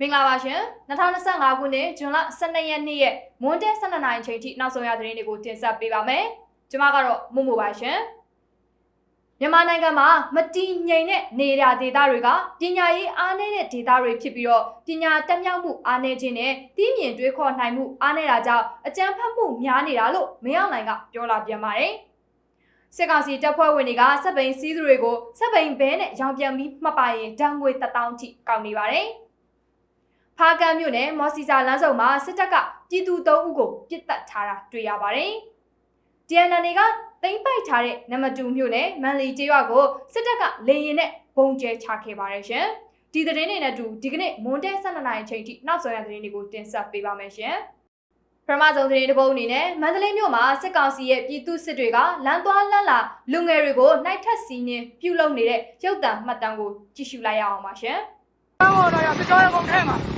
မင်္ဂလာပါရှင်2025ခုနှစ်ဇွန်လ12ရက်နေ့ရဲ့မွန်းတဲ12နာရီချိန်ထိနောက်ဆုံးရသတင်းတွေကိုတင်ဆက်ပေးပါမယ်ကျွန်မကတော့မှုမှုပါရှင်မြန်မာနိုင်ငံမှာမတည်ငြိမ်တဲ့နေရာဒေသတွေကပညာရေးအားနည်းတဲ့ဒေသတွေဖြစ်ပြီးတော့ပညာတက်မြောက်မှုအားနည်းခြင်းနဲ့တည်မြင်တွေးခေါ်နိုင်မှုအားနည်းတာကြောင့်အကြမ်းဖက်မှုများနေတာလို့မင်းအောင်လှိုင်ကပြောလာပြန်ပါတယ်စစ်ကောင်စီတပ်ဖွဲ့ဝင်တွေကစက်ပိန်စီးသူတွေကိုစက်ပိန်ဘဲနဲ့ရောင်ပြန်ပြီးမှတ်ပါရင်တန်ငွေ1000ထိကောက်နေပါတယ်။ ဖားကန်းမြို့နယ်မော်စီစာလမ်းစုံမှာစစ်တပ်ကပြည်သူ၃ဦးကိုပစ်တက်ထားတာတွေ့ရပါတယ်။ DNN ကသိမ်းပိုက်ထားတဲ့နမတူမြို့နယ်မန်လီကျေးရွာကိုစစ်တပ်ကလေရင်နဲ့ဘုံကျဲချခဲ့ပါတယ်ရှင်။ဒီသတင်းတွေနဲ့အတူဒီကနေ့မွန်တဲ12နိုင်ချိန်ထိနောက်ဆုံးရသတင်းတွေကိုတင်ဆက်ပေးပါမယ်ရှင်။ပထမဆုံးသတင်းတစ်ပုဒ်အနေနဲ့မန္တလေးမြို့မှာစစ်ကောင်စီရဲ့ပြည်သူစစ်တွေကလမ်းသွားလမ်းလာလူငယ်တွေကိုနှိုက်ထက်စီးနှင်းပြုလုပ်နေတဲ့ရုပ်သံမှတ်တမ်းကိုကြည့်ရှုလိုက်ရအောင်ပါရှင်။ဟောတော့ရစစ်ကြောရေးကုန်ထဲမှာ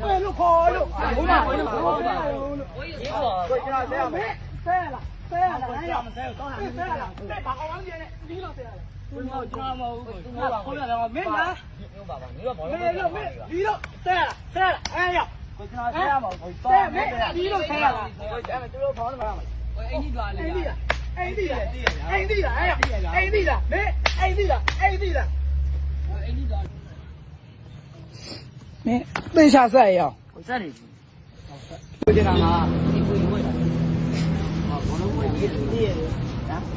ဘယ်လိုခေါ်လို့ဘုရားဘုရားဘုရားဘုရားဘုရားဆဲရမယ်ဆဲရလားဆဲရလားဆဲရမဆဲတော့ဟာဆဲရလားတဲ့ဘာအောင်ပြနေဒီလိုဆဲရလားကျွန်တော်ကျွန်တော်မဟုတ်ဘူးကျွန်တော်ခေါ်ရတယ်မင်းလားမင်းပါပါမင်းတော့မင်းတော့မင်းဒီတော့ဆဲရလားဆဲရလားအဲရကိုကျွန်တော်ဆဲရမှာကိုတော့မင်းဒီလိုဆဲရလားကိုကျွန်တော်သူတို့ခေါ်နေမှာကိုအိန္ဒိလာလေအိန္ဒိလာအိန္ဒိလာအိန္ဒိလာအိန္ဒိလာမင်းအိန္ဒိလာအိန္ဒိလာအိန္ဒိလာ မင်းသေချာဆက်ရအောင်ကိုဆက်နေပြီဟုတ်ကဲ့ကိုကျင်တာကဒီကိုရွေးတာဟာဘောလုံးကိုရည်ရည်ရည်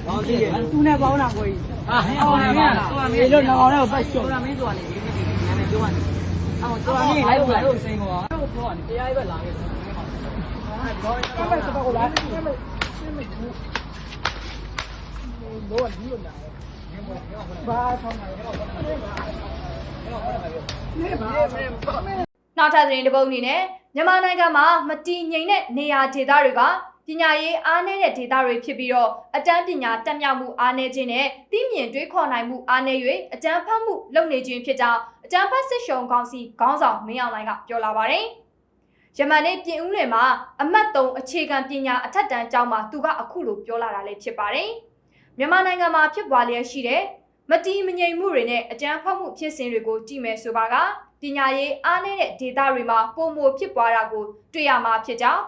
ဟောကြည့်ရသူနဲ့ပေါင်းတာကိုကြီးဟာဟင်းအောင်နေပါတော့မင်းတို့ငောင်းတော့ဖတ်ရှော့ဆိုတာမင်းဆိုတာနေဒီနေ့ဒီနာမည်ပြောရတယ်အော်တော်မင်းလိုက်လိုက်စိန်ကောအဲ့လိုပြောရတယ်တရားရဲ့ဘက်လာခဲ့တယ်အဲ့တော့ဘာလဲစပါကိုလာနေမယ်နေမယ်ဘူးဘောကဒီလိုလာတယ်ဘာဆောင်လာလဲ ထပ်သတင်းတစ်ပုဒ်အနေနဲ့မြန်မာနိုင်ငံမှာမတည်ငြိမ်တဲ့နေရာဒေသတွေကပညာရေးအားနည်းတဲ့ဒေသတွေဖြစ်ပြီးတော့အတန်းပညာတက်မြောက်မှုအားနည်းခြင်းနဲ့သိမြင်တွေးခေါ်နိုင်မှုအားနည်း၍အကြမ်းဖက်မှုလုပ်နေခြင်းဖြစ်ကြောင်းအကြမ်းဖက်စစ်ရှုံကောင်စီခေါင်းဆောင်မင်းအောင်လှိုင်ကပြောလာပါတယ်။ယမန်နေ့ပြင်ဦးလွင်မှာအမတ်3အခြေခံပညာအထက်တန်းကျောင်းမှာသူကအခုလိုပြောလာတာလည်းဖြစ်ပါတယ်။မြန်မာနိုင်ငံမှာဖြစ်ပွားလျက်ရှိတဲ့ မတီးမငြိမ်မှုတွေနဲ့အကြမ်းဖက်မှုဖြစ်စဉ်တွေကိုကြည့်မယ်ဆိုပါကပညာရေးအားနည်းတဲ့ဒေသတွေမှာပုံမဖြစ်ပွားတာကိုတွေ့ရမှာဖြစ်ကြောင်း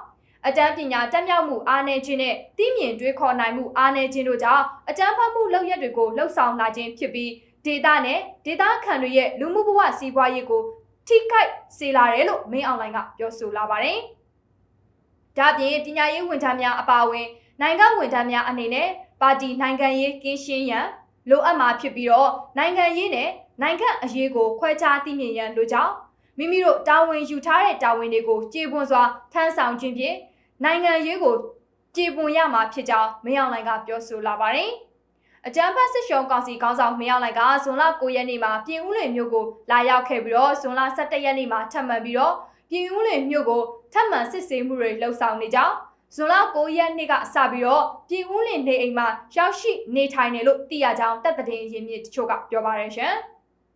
အတန်းပညာတက်မြောက်မှုအားနည်းခြင်းနဲ့သိမြင်တွေးခေါ်နိုင်မှုအားနည်းခြင်းတို့ကြောင့်အကြမ်းဖက်မှုလုပ်ရက်တွေကိုလှုပ်ဆောင်လာခြင်းဖြစ်ပြီးဒေသနဲ့ဒေသခံတွေရဲ့လူမှုဘဝစီးပွားရေးကိုထိခိုက်စေလာတယ်လို့မင်းအောင်လှိုင်ကပြောဆိုလာပါတယ်။ဒါ့အပြင်ပညာရေးဝန်ထမ်းများအပါအဝင်နိုင်ငံဝန်ထမ်းများအနေနဲ့ပါတီနိုင်ငံရေးကင်းရှင်းရန် လိုအပ်မှာဖြစ်ပြီးတော့နိုင်ငံရေးနဲ့နိုင်ငံအရေးကိုခွဲခြားသိမြင်ရန်လိုကြောင်းမိမိတို့တာဝန်ယူထားတဲ့တာဝန်တွေကိုကျေပွန်စွာထမ်းဆောင်ခြင်းဖြင့်နိုင်ငံရေးကိုကျေပွန်ရမှာဖြစ်ကြောင်းမင်းအောင်လှိုင်ကပြောဆိုလာပါတယ်။အကြမ်းဖက်စစ်ရှုံကောင်စီခေါင်းဆောင်မင်းအောင်လှိုင်ကဇွန်လ9ရက်နေ့မှာပြင်ဦးလွင်မြို့ကိုလာရောက်ခဲ့ပြီးတော့ဇွန်လ17ရက်နေ့မှာထပ်မံပြီးတော့ပြင်ဦးလွင်မြို့ကိုထပ်မံစစ်ဆေးမှုတွေလှုပ်ဆောင်နေကြောင်း ဇွန်လ9ရက်နေ့ကစပြီးတော့ပြည်ဦးလင်နေအိမ်မှာရောက်ရှိနေထိုင်နေလို့သိရကြောင်းတပ်တဲ့ရင်းမြစ်တချို့ကပြောပါရရှင်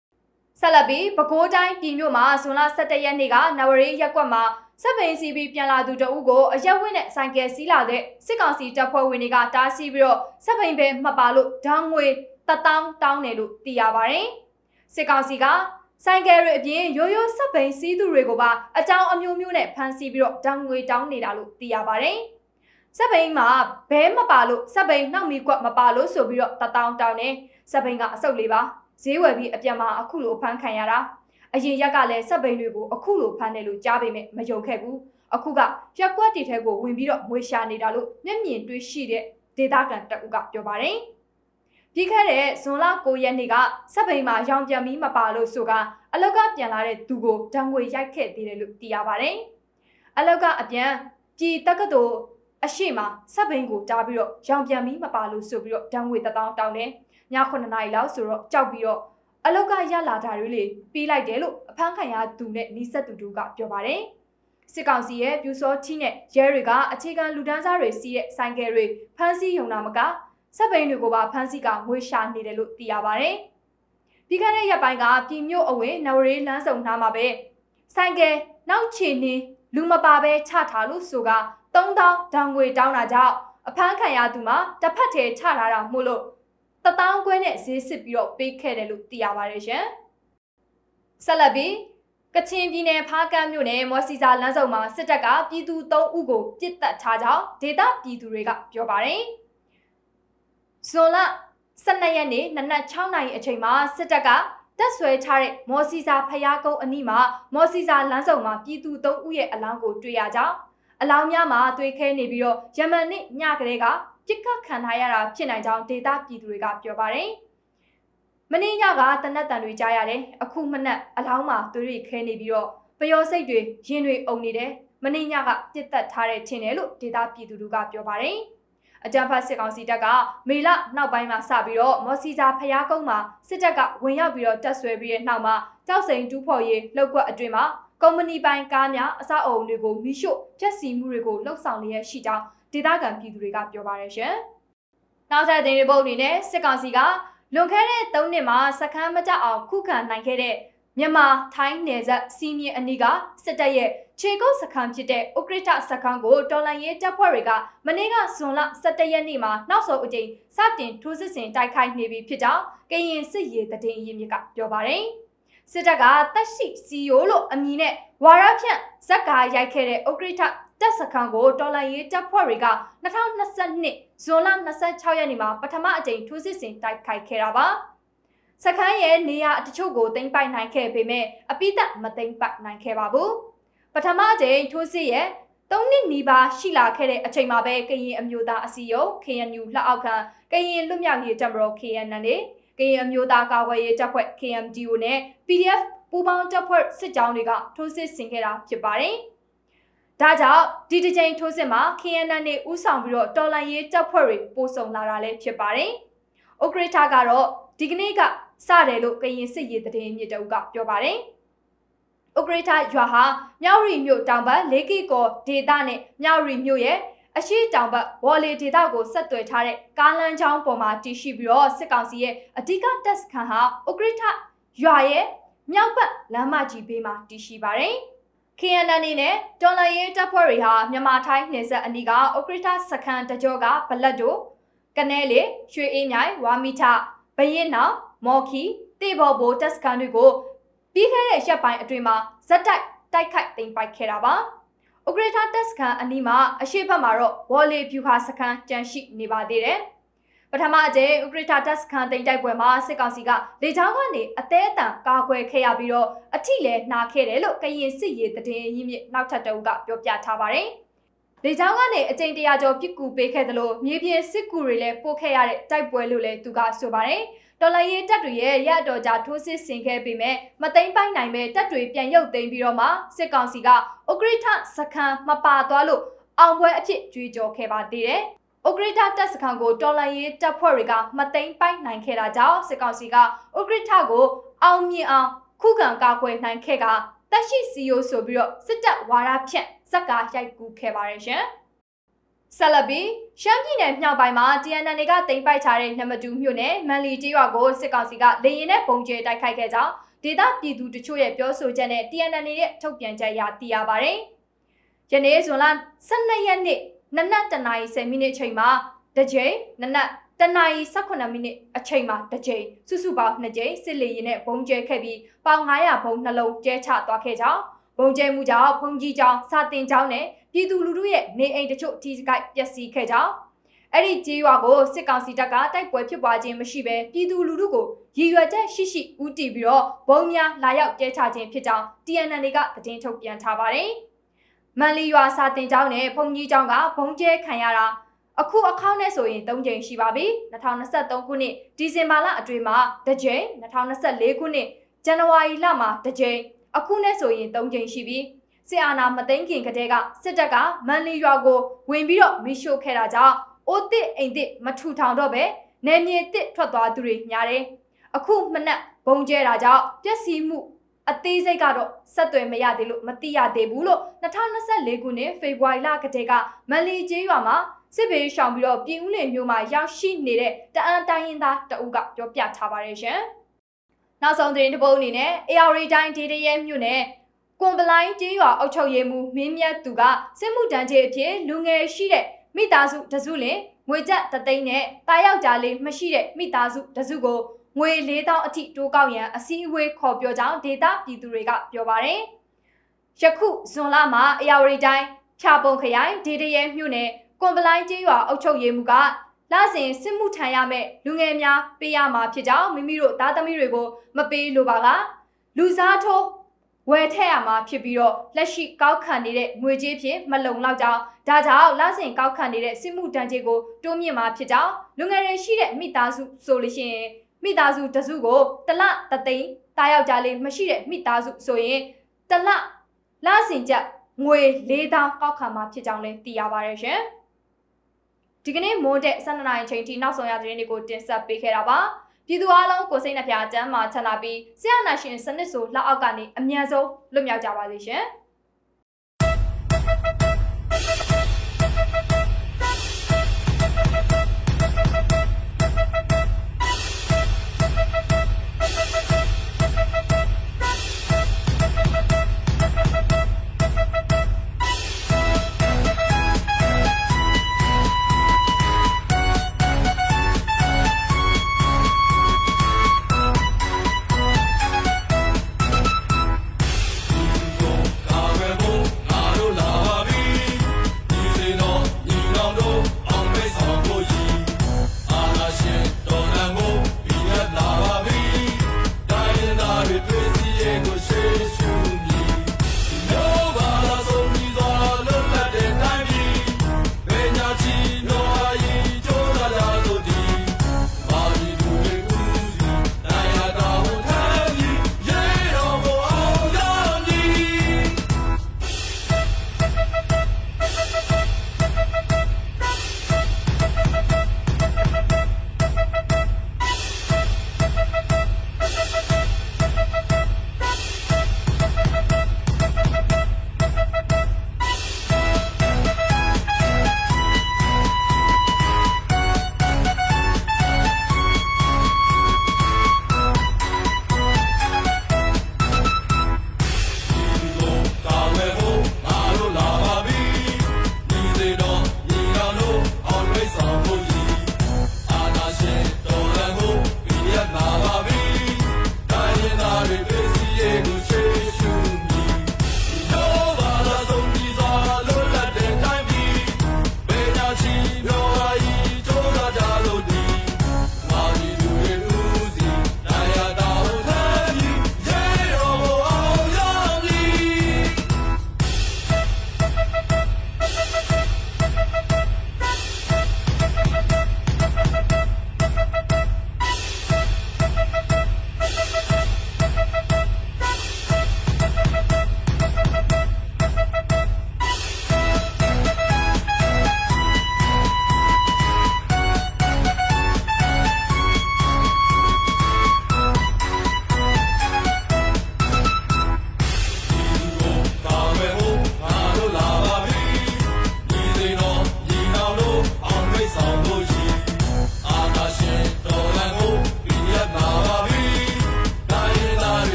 ။ဆက်လက်ပြီးပဲခူးတိုင်းပြည်မြို့မှာဇွန်လ17ရက်နေ့ကနဝရီရက်ကွက်မှာစက်ပင်စီပြီးပြန်လာသူတအုပ်ကိုအရက်ဝင်းနဲ့ဆိုင်ကယ်စီးလာတဲ့စစ်ကောင်စီတပ်ဖွဲ့ဝင်တွေကတားဆီးပြီးတော့စက်ပင်ပဲမှတ်ပါလို့ဓာတ်ငွေ1000တောင်းတယ်လို့သိရပါတယ်။စစ်ကောင်စီက ဆိုင်ကယ်တွေအပြင်ရိုးရိုးစက်ပိန်စီးသူတွေကိုပါအကြောင်းအမျိုးမျိုးနဲ့ဖမ်းဆီးပြီးတော့ဓာတ်ငွေတောင်းနေတာလို့သိရပါတယ်။စက်ပိန်မှာဘဲမပါလို့စက်ပိန်နှောက်မီကွက်မပါလို့ဆိုပြီးတော့တတောင်းတောင်းနေစက်ပိန်ကအဆုတ်လေးပါဈေးဝယ်ပြီးအပြန်မှာအခုလိုဖမ်းခံရတာအရင်ရက်ကလည်းစက်ပိန်တွေကိုအခုလိုဖမ်းတယ်လို့ကြားပေမဲ့မယုံခဲ့ဘူးအခုကရက်ကွက်တီထဲကိုဝင်ပြီးတော့ငွေရှာနေတာလို့မျက်မြင်တွေ့ရှိတဲ့ဒေတာကန်တအုပ်ကပြောပါတယ် ပြီးခဲ့တဲ့ဇွန်လ9ရက်နေ့ကစက်ပိန်မှာရောင်ပြန်ပြီးမပါလို့ဆိုကအလောက်ကပြန်လာတဲ့သူကိုဓာတ်ငွေရိုက်ခဲ့သေးတယ်လို့သိရပါတယ်အလောက်ကအပြန်ပြည်တက္ကသိုလ်အရှိမစက်ပိန်ကိုတားပြီးတော့ရောင်ပြန်ပြီးမပါလို့ဆိုပြီးတော့ဓာတ်ငွေ1000တောင်းတယ်ည9နာရီလောက်ဆိုတော့ကြောက်ပြီးတော့အလောက်ကရလာတာတွေလေပေးလိုက်တယ်လို့အဖမ်းခံရသူနဲ့နီးစပ်သူတို့ကပြောပါတယ်စစ်ကောင်စီရဲ့ပြူစောတီနဲ့ရဲတွေကအခြေခံလူဒန်းစားတွေစီးတဲ့ဆိုင်ကယ်တွေဖမ်းဆီးရုံနာမက စက်ပိန်တွေကိုပါဖမ်းဆီးကငွေရှာနေတယ်လို့သိရပါတယ်။ပြီးခဲ့တဲ့ရက်ပိုင်းကပြည်မြို့အဝင်နဝရေးလမ်းစုံနားမှာပဲဆိုင်ကယ်နောက်ချီနေလူမပါဘဲချထားလို့ဆိုက3000ဒေါင်ငွေတောင်းတာကြောင့်အဖမ်းခံရသူမှာတစ်ဖက်တည်းချထားတာမို့လို့တထောင်ခွဲနဲ့ဈေးစစ်ပြီးတော့ပေးခဲ့တယ်လို့သိရပါတယ်ရှင်။ဆက်လက်ပြီးကချင်ပြည်နယ်ဖားကန့်မြို့နယ်မော်စီစာလမ်းစုံမှာစစ်တပ်ကပြည်သူ3ဦးကိုပြစ်တက်ထားကြောင်းဒေသပြည်သူတွေကပြောပါတယ်။ ဇွန်လ12ရက်နေ့နနက်6နာရီအချိန်မှာစစ်တပ်ကတက်ဆွဲထားတဲ့မော်စီစာဖျားကုန်းအနီးမှာမော်စီစာလမ်းစုံမှာပြည်သူ3ဦးရဲ့အလောင်းကိုတွေ့ရကြောင်းအလောင်းများမှာသွေးခဲနေပြီးတော့ယမန်နေ့ညကလေးကပြစ်ခတ်ခံထားရတာဖြစ်နိုင်ကြောင်းဒေသပြည်သူတွေကပြောပါတယ်။မင်းညကတနက်တန်တွေကြားရတယ်အခုမနက်အလောင်းမှာသွေးတွေခဲနေပြီးတော့ပျော်စိတ်တွေရင်တွေအုံနေတယ်မင်းညကပြစ်တက်ထားတဲ့ထင်တယ်လို့ဒေသပြည်သူတွေကပြောပါတယ်။ အကြံဖတ်စစ်ကောင်စီတပ်ကမေလနောက်ပိုင်းမှာစပြီးတော့မော်စီစာဖျားကုန်းမှာစစ်တပ်ကဝင်ရောက်ပြီးတော့တက်ဆွဲပြီးတဲ့နောက်မှာကြောက်စိန်တူးဖော်ရေးလောက်ကွက်အတွင်းမှာကုမ္ပဏီပိုင်ကားများအဆောက်အအုံတွေကိုမိရှို့ဖျက်ဆီးမှုတွေကိုလှုပ်ဆောင်လျက်ရှိကြောင်းဒေသခံပြည်သူတွေကပြောပါတယ်ရှင်။နောက်ထပ်တင်ရပုတ်အနေနဲ့စစ်ကောင်စီကလွန်ခဲ့တဲ့၃နှစ်မှာစခန်းမကြအောင်ခုခံနိုင်ခဲ့တဲ့ မြန်မာထိုင်းနယ်စပ်စီးမြင့်အနီးကစစ်တပ်ရဲ့ခြေကုပ်စခန်းဖြစ်တဲ့ဥက္ကဋ္ဌစခန်းကိုတော်လန်ရေးတပ်ဖွဲ့တွေကမနေ့ကဇွန်လ17ရက်နေ့မှာနောက်ဆုံးအကြိမ်စတင်ထိုးစစ်ဆင်တိုက်ခိုက်နေပြီဖြစ်ကြောင်းကရင်စစ်ရေးတည်င်းရင်းမြစ်ကပြောပါတယ်။စစ်တပ်ကတက်ရှိစီယိုလို့အမည်နဲ့ဝါရဖြန့်ဇက်ကာရိုက်ခဲ့တဲ့ဥက္ကဋ္ဌတပ်စခန်းကိုတော်လန်ရေးတပ်ဖွဲ့တွေက2022ဇွန်လ26ရက်နေ့မှာပထမအကြိမ်ထိုးစစ်ဆင်တိုက်ခိုက်ခဲ့တာပါ။ စခန်းရဲ့နေရာတချို့ကိုသိမ်းပိုက်နိုင်ခဲ့ပေမဲ့အပိသက်မသိမ်းပိုက်နိုင်ခဲ့ပါဘူး။ပထမအကြိမ်ထိုးစစ်ရဲ့၃နှစ်နီးပါးရှိလာခဲ့တဲ့အချိန်မှာပဲကရင်အမျိုးသားအစည်းအရုံး KNU လက်အောက်ခံကရင်လွတ်မြောက်ရေးတပ်မတော် KNN နဲ့ကရင်အမျိုးသားကာကွယ်ရေးတပ်ဖွဲ့ KMDO နဲ့ PDF ပူးပေါင်းတပ်ဖွဲ့စစ်ကြောင်းတွေကထိုးစစ်ဆင်ခဲ့တာဖြစ်ပါတယ်။ဒါကြောင့်ဒီတစ်ချိန်ထိုးစစ်မှာ KNN နဲ့ဥဆောင်ပြီးတော့တော်လန်ရေးတပ်ဖွဲ့တွေပို့ဆောင်လာတာလည်းဖြစ်ပါတယ်။ဥက္ကဋ္ဌကတော့ဒီကနေ့က စတယ်လို့ကရင်စစ်ရေးတည်င်းမြစ်တအုပ်ကပြောပါတယ်။ဥက္ကဋ္ဌရွာဟာမြောက်ရီမြို့တောင်ဘက်၄ကီကောဒေသနဲ့မြောက်ရီမြို့ရဲ့အရှိတောင်ဘက်ဝေါ်လီဒေသကိုဆက်သွယ်ထားတဲ့ကားလမ်းကြောင်းပေါ်မှာတည်ရှိပြီးတော့စစ်ကောင်စီရဲ့အဓိကတပ်စခန်းဟာဥက္ကဋ္ဌရွာရဲ့မြောက်ဘက်လမ်းမကြီးဘေးမှာတည်ရှိပါတယ်။ KNN နဲ့တော်လန်ရေးတပ်ဖွဲ့တွေဟာမြန်မာထိုင်းနယ်စပ်အနီးကဥက္ကဋ္ဌစခန်းတကြောကဗလက်တို့ကနေလေရွှေအေးမြိုင်ဝါမီထဘရင်နောင် မော်ခီတေဘော်ဘိုတပ်စခန်းတွေကိုပြီးခဲ့တဲ့ရက်ပိုင်းအတွင်းမှာဇက်တိုက်တိုက်ခိုက်သိမ်းပိုက်ခဲ့တာပါ။ဥက္ကဋ္ဌတပ်စခန်းအနီးမှာအရှိတ်ဘက်မှာတော့ဝေါ်လီဖြူဟာစခန်းကြန့်ရှိနေပါသေးတယ်။ပထမအကြိမ်ဥက္ကဋ္ဌတပ်စခန်းတိမ်တိုက်ပွဲမှာစစ်ကောင်စီကလေကြောင်းကနေအသေးအတန်ကာကွယ်ခဲ့ရပြီးတော့အထိလည်းနှာခဲ့တယ်လို့ကရင်စစ်ရေးတည်င်းရင်းမြစ်နောက်ထပ်တအုပ်ကပြောပြထားပါတယ်။လေကြောင်းကနေအကြိမ်တရာကျော်ပြစ်ကူပေးခဲ့တယ်လို့မြေပြင်စစ်ကူတွေလည်းပို့ခဲ့ရတဲ့တိုက်ပွဲလို့လည်းသူကဆိုပါတယ်။ တော်လိုင်းရေးတပ်တွေရဲ့ရအတော်ကြာထိုးစစ်ဆင်ခဲ့ပေမဲ့မသိမ်းပိုက်နိုင်ပဲတပ်တွေပြန်ရုပ်သိမ်းပြီးတော့မှစစ်ကောင်စီကဥက္ကဋ္ဌစခန်းမပါသွားလို့အောင်ပွဲအဖြစ်ကြွေးကြော်ခဲ့ပါသေးတယ်။ဥက္ကဋ္ဌတပ်စခန်းကိုတော်လိုင်းရေးတပ်ဖွဲ့တွေကမသိမ်းပိုက်နိုင်ခဲ့တာကြောင့်စစ်ကောင်စီကဥက္ကဋ္ဌကိုအောင်မြင်အောင်ခုခံကာကွယ်နိုင်ခဲ့ကတက်ရှိစီယိုဆိုပြီးတော့စစ်တပ်ဝါဒဖြန့်ဇက်ကာရိုက်ကူးခဲ့ပါတယ်ရှင်။ ဆက်လက်ပြီးရှမ်းပြည်နယ်မြောက်ပိုင်းမှာ TNN တွေကတင်ပိုက်ထားတဲ့နမတူမြို့နယ်မန်လီတီရွာကိုစစ်ကောင်စီကလေရင်နဲ့ပုံကျဲတိုက်ခိုက်ခဲ့ကြောင်းဒေသပြည်သူတချို့ရဲ့ပြောဆိုချက်နဲ့ TNN ရဲ့ထုတ်ပြန်ချက်အရသိရပါတယ်။ယနေ့ဇွန်လ12ရက်နေ့နနက်တနာရီ10မိနစ်အချိန်မှာတစ်ကြိမ်နနက်တနာရီ18မိနစ်အချိန်မှာတစ်ကြိမ်စုစုပေါင်း2ကြိမ်စစ်လေရင်နဲ့ပုံကျဲခဲ့ပြီးပေါင်900ဘုံနှလုံးကျဲချသွားခဲ့ကြောင်းဘုံကျဲမှုကြောင့်ဖုန်ကြီးကျောင်းစာတင်ကျောင်းနဲ့ ပြည်သူလူထုရဲ့နေအိမ်တချို့ထိခိုက်ပျက်စီးခဲ့ကြောင်းအဲ့ဒီကြေးရွာကိုစစ်ကောင်စီတပ်ကတိုက်ပွဲဖြစ်ပွားခြင်းမရှိဘဲပြည်သူလူထုကိုရည်ရွယ်ချက်ရှိရှိဦးတည်ပြီးတော့ဘုံများလာရောက်ကျဲချခြင်းဖြစ်ကြောင်း TNN ကသတင်းထုတ်ပြန်ထားပါတယ်။မန်လီရွာစာတင်ကျောင်းနဲ့ဖုန်ကြီးကျောင်းကဘုံကျဲခံရတာအခုအခေါင်းနဲ့ဆိုရင်၃ကြိမ်ရှိပါပြီ2023ခုနှစ်ဒီဇင်ဘာလအတွင်းမှာတစ်ကြိမ်2024ခုနှစ်ဇန်နဝါရီလမှာတစ်ကြိမ်အခုနဲ့ဆိုရင်၃ကြိမ်ရှိပြီး စစ်အာဏာမသိမ်းခင်ကတည်းကစစ်တပ်ကမန်လီရွာကိုဝင်ပြီးတော့မီးရှို့ခဲ့တာကြောင့်အိုးတစ်အိမ်တစ်မထူထောင်တော့ပဲနယ်မြေတစ်ထွက်သွားသူတွေများတယ်။အခုမနက်ဘုံကျဲတာကြောင့်ပျက်စီးမှုအသေးစိတ်ကတော့ဆက်သွယ်မရသေးလို့မသိရသေးဘူးလို့2024ခုနှစ်ဖေဖော်ဝါရီလကတည်းကမန်လီကျေးရွာမှာစစ်ဘေးရှောင်ပြီးတော့ပြည်ဦးလင်မြို့မှာရောက်ရှိနေတဲ့တအန်တိုင်းရင်းသားတအုပ်ကပြောပြထားပါတယ်ရှင်။နောက်ဆုံးသတင်းတစ်ပုဒ်အနေနဲ့ AR တိုင်းဒေတရဲမြို့နယ် ကွန်ပလိုင်းကျေးရွာအုပ်ချုပ်ရေးမှူးမင်းမြတ်သူကစစ်မှုတန်းကျေးအဖြစ်လူငယ်ရှိတဲ့မိသားစုတစုလင်ငွေကျပ်တသိန်းနဲ့တာယောက်ျားလေးမရှိတဲ့မိသားစုတစုကိုငွေ၄000အထိတိုးကောက်ရန်အစည်းအဝေးခေါ်ပြောကြောင်းဒေတာပြည်သူတွေကပြောပါတယ်။ယခုဇွန်လမှာအယာဝတီတိုင်းဖြာပုံခရိုင်ဒေတရဲမြို့နယ်ကွန်ပလိုင်းကျေးရွာအုပ်ချုပ်ရေးမှူးကလစဉ်စစ်မှုထမ်းရမဲ့လူငယ်များပေးရမှာဖြစ်ကြောင်းမိမိတို့သားသမီးတွေကိုမပေးလိုပါကလူစားထိုး ဝယ်ထည့်ရမှာဖြစ်ပြီးတော့လက်ရှိကောက်ခံနေတဲ့ငွေကြေးဖြင့်မလုံလောက်ကြောင်းဒါကြောင့်လစဉ်ကောက်ခံနေတဲ့စစ်မှုတန်းကြေးကိုတိုးမြင့်မှာဖြစ်ကြောင်းလူငယ်တွေရှိတဲ့မိသားစုဆိုလို့ရှိရင်မိသားစုတစုကိုတစ်လတစ်သိန်းတာယောက်ျားလေးမရှိတဲ့မိသားစုဆိုရင်တစ်လလစဉ်ကျပ်ငွေ၄000ကောက်ခံမှာဖြစ်ကြောင်းလည်းသိရပါတယ်ရှင်ဒီကနေ့မိုးတဲ့12နိုင်အချိန်ထိနောက်ဆုံးရသတင်းတွေကိုတင်ဆက်ပေးခဲ့တာပါ ပြည်သူအလုံးကိုစိတ်နှပြအကျမ်းမာချမ်းသာပြီးဆရာနာရှင်စနစ်ဆိုလက်အောက်ကနေအမြန်ဆုံးလွတ်မြောက်ကြပါစေရှင်